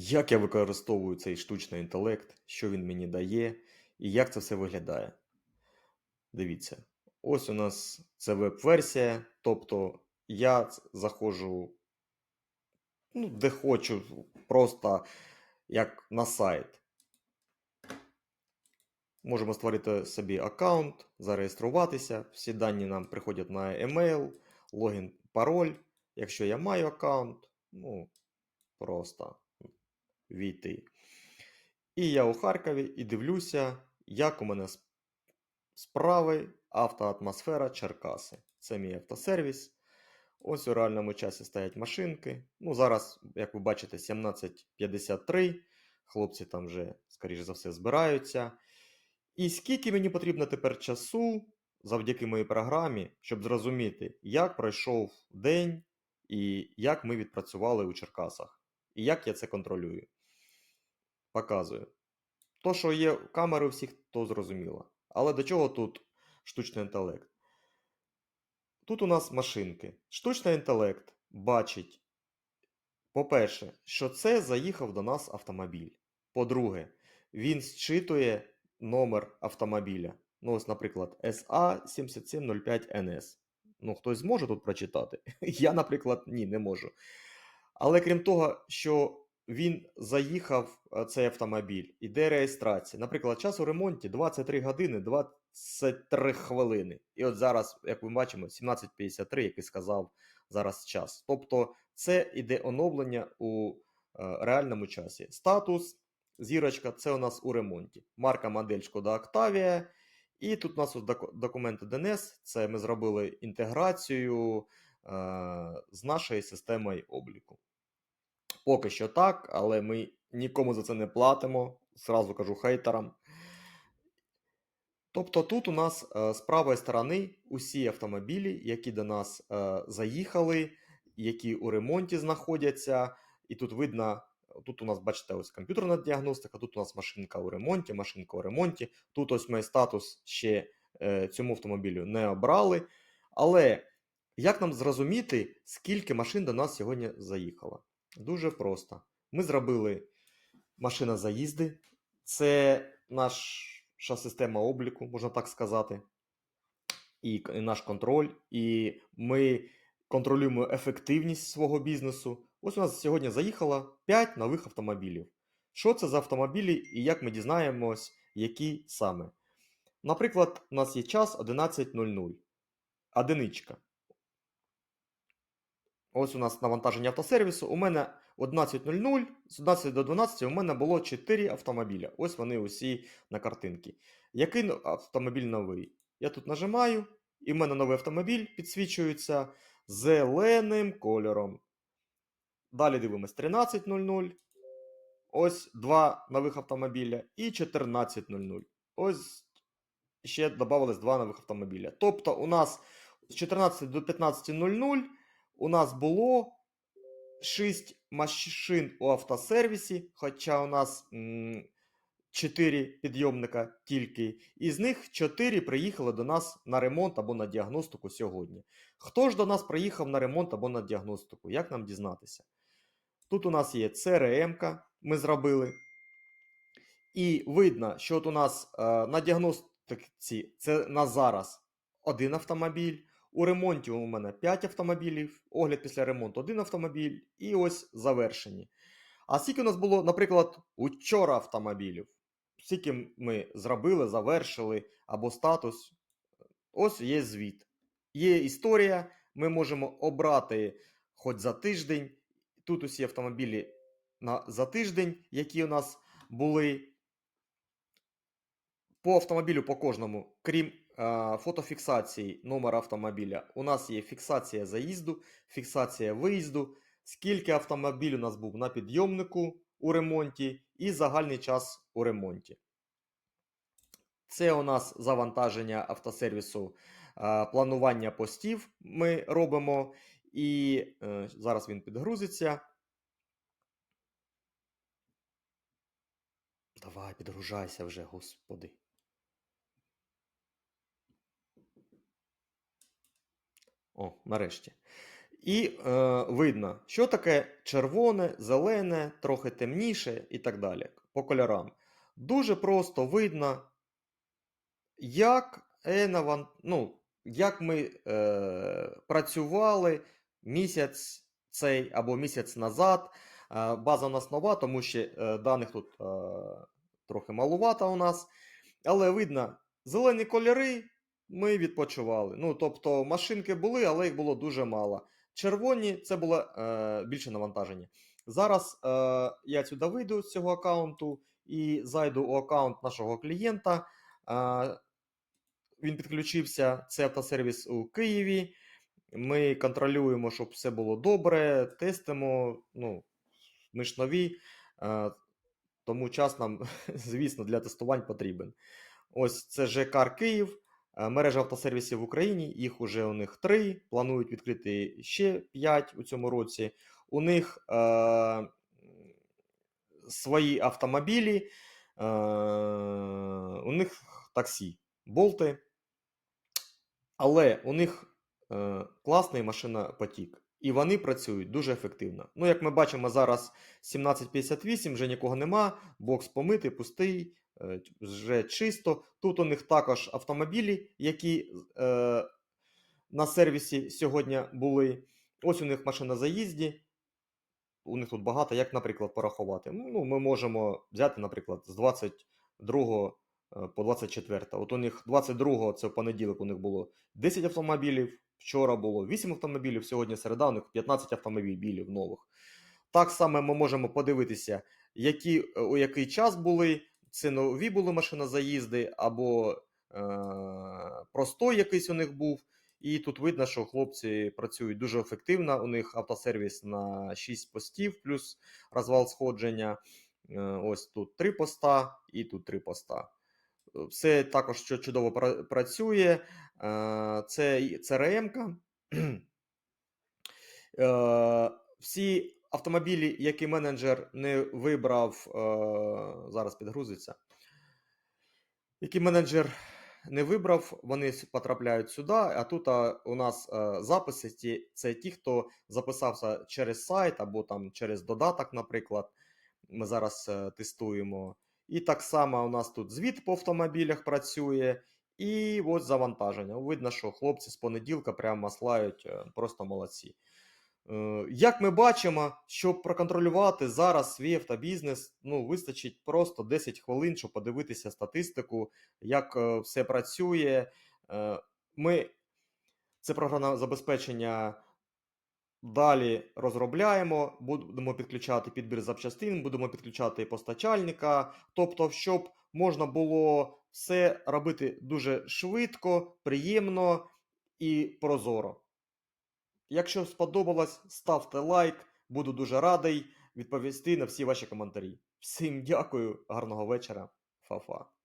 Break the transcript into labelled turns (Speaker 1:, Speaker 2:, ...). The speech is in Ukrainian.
Speaker 1: Як я використовую цей штучний інтелект, що він мені дає, і як це все виглядає? Дивіться, ось у нас це веб-версія, тобто я заходжу, ну, де хочу, просто як на сайт. Можемо створити собі аккаунт, зареєструватися. Всі дані нам приходять на емейл, логін, пароль. Якщо я маю аккаунт, ну, просто війти. І я у Харкові і дивлюся, як у мене сп- справи автоатмосфера Черкаси. Це мій автосервіс. Ось у реальному часі стоять машинки. Ну, зараз, як ви бачите, 17.53. Хлопці там вже, скоріш за все, збираються. І скільки мені потрібно тепер часу завдяки моїй програмі, щоб зрозуміти, як пройшов день і як ми відпрацювали у Черкасах, і як я це контролюю. Показую. То, що є камери у всіх, то зрозуміло. Але до чого тут штучний інтелект? Тут у нас машинки. Штучний інтелект бачить, по-перше, що це заїхав до нас автомобіль. По-друге, він зчитує номер автомобіля. Ну, ось, наприклад, SA7705NS. Ну, хтось зможе тут прочитати? Я, наприклад, ні, не можу. Але крім того, що він заїхав е, цей автомобіль, іде реєстрація. Наприклад, час у ремонті 23 години 23 хвилини. І от зараз, як ми бачимо, 17.53, як і сказав зараз час. Тобто це іде оновлення у е, реальному часі. Статус, зірочка, це у нас у ремонті. Марка модель Шкода Octavia. І тут у нас документи DNS. Це ми зробили інтеграцію е, з нашою системою обліку. Поки що так, але ми нікому за це не платимо. Зразу кажу хейтерам. Тобто тут у нас е, з правої сторони усі автомобілі, які до нас е, заїхали, які у ремонті знаходяться. І тут видно, тут у нас, бачите, ось комп'ютерна діагностика, тут у нас машинка у ремонті, машинка у ремонті. Тут ось ми статус ще е, цьому автомобілю не обрали. Але як нам зрозуміти, скільки машин до нас сьогодні заїхало? Дуже просто. Ми зробили машина заїзди. Це наша система обліку, можна так сказати, і, наш контроль. І ми контролюємо ефективність свого бізнесу. Ось у нас сьогодні заїхало 5 нових автомобілів. Що це за автомобілі і як ми дізнаємось, які саме? Наприклад, у нас є час 11.00. Одиничка. Ось у нас навантаження автосервісу. У мене 11.00, з 11 до 12 у мене було 4 автомобіля. Ось вони усі на картинці. Який автомобіль новий? Я тут нажимаю, і в мене новий автомобіль підсвічується зеленим кольором. Далі дивимось 13.00. Ось два нових автомобіля. І 14.00. Ось ще додавалось два нових автомобіля. Тобто у нас з 14 до 15.00 у нас було 6 машин у автосервісі, хоча у нас 4 підйомника тільки, із них 4 приїхали до нас на ремонт або на діагностику сьогодні. Хто ж до нас приїхав на ремонт або на діагностику? Як нам дізнатися? Тут у нас є CRM, ми зробили. І видно, що от у нас е, на діагностиці це на зараз один автомобіль. У ремонті у мене 5 автомобілів, огляд після ремонту один автомобіль, і ось завершені. А скільки у нас було, наприклад, учора автомобілів? Скільки ми зробили, завершили або статус? Ось є звіт. Є історія, ми можемо обрати хоч за тиждень. Тут усі автомобілі на, за тиждень, які у нас були. По автомобілю по кожному, крім е, фотофіксації номера автомобіля, у нас є фіксація заїзду, фіксація виїзду, скільки автомобіль у нас був на підйомнику у ремонті і загальний час у ремонті. Це у нас завантаження автосервісу, е, планування постів ми робимо, і е, зараз він підгрузиться. Давай, підгружайся вже, господи. О, нарешті. І е, видно, що таке червоне, зелене, трохи темніше і так далі. По кольорам. Дуже просто видно, як, Енаван, ну, як ми е, працювали місяць цей або місяць назад. Е, база у нас нова, тому що е, даних тут е, трохи малувато у нас. Але видно, зелені кольори ми відпочивали. Ну, тобто машинки були, але їх було дуже мало. Червоні це було е, більше навантаження. Зараз е, я сюди вийду з цього аккаунту і зайду у аккаунт нашого клієнта. Е, він підключився, це автосервіс у Києві. Ми контролюємо, щоб все було добре, тестимо. Ну, ми ж нові, е, тому час нам, звісно, для тестувань потрібен. Ось це ЖК Київ, мережа автосервісів в Україні. Їх уже у них три. Планують відкрити ще п'ять у цьому році. У них е, свої автомобілі, е, у них таксі, болти. Але у них е, класний машинопотік. І вони працюють дуже ефективно. Ну, як ми бачимо, зараз 17.58, вже нікого нема, бокс помитий, пустий, е, вже чисто. Тут у них також автомобілі, які е, на сервісі сьогодні були. Ось у них машина заїзді. У них тут багато, як, наприклад, порахувати. Ну, ми можемо взяти, наприклад, з 22 е, по 24. От у них 22 це в понеділок у них було 10 автомобілів, вчора було 8 автомобілів, сьогодні середа, у них 15 автомобілів нових. Так само ми можемо подивитися, які, е, у який час були. Це нові були машинозаїзди, або е, простой якийсь у них був. І тут видно, що хлопці працюють дуже ефективно. У них автосервіс на 6 постів, плюс розвал сходження. Е, Ось тут 3 поста і тут 3 поста. Все також що чудово пра- працює. Е, Це CRM. Е, Всі автомобілі, які менеджер не вибрав, е, зараз підгрузиться. Які менеджер не вибрав, вони потрапляють сюди. А тут у нас записи це ті, хто записався через сайт або там через додаток, наприклад. Ми зараз тестуємо. І так само у нас тут звіт по автомобілях працює. І ось завантаження. Видно, що хлопці з понеділка прямо маслають, е, просто молодці. Е, Як ми бачимо, щоб проконтролювати зараз свій автобізнес, ну, вистачить просто 10 хвилин, щоб подивитися статистику, як е, все працює. Е, Ми це програмне забезпечення далі розробляємо, будемо підключати підбір запчастин, будемо підключати постачальника. Тобто, щоб можна було все робити дуже швидко, приємно і прозоро. Якщо сподобалось, ставте лайк, буду дуже радий відповісти на всі ваші коментарі. Всім дякую, гарного вечора, Фа-фа.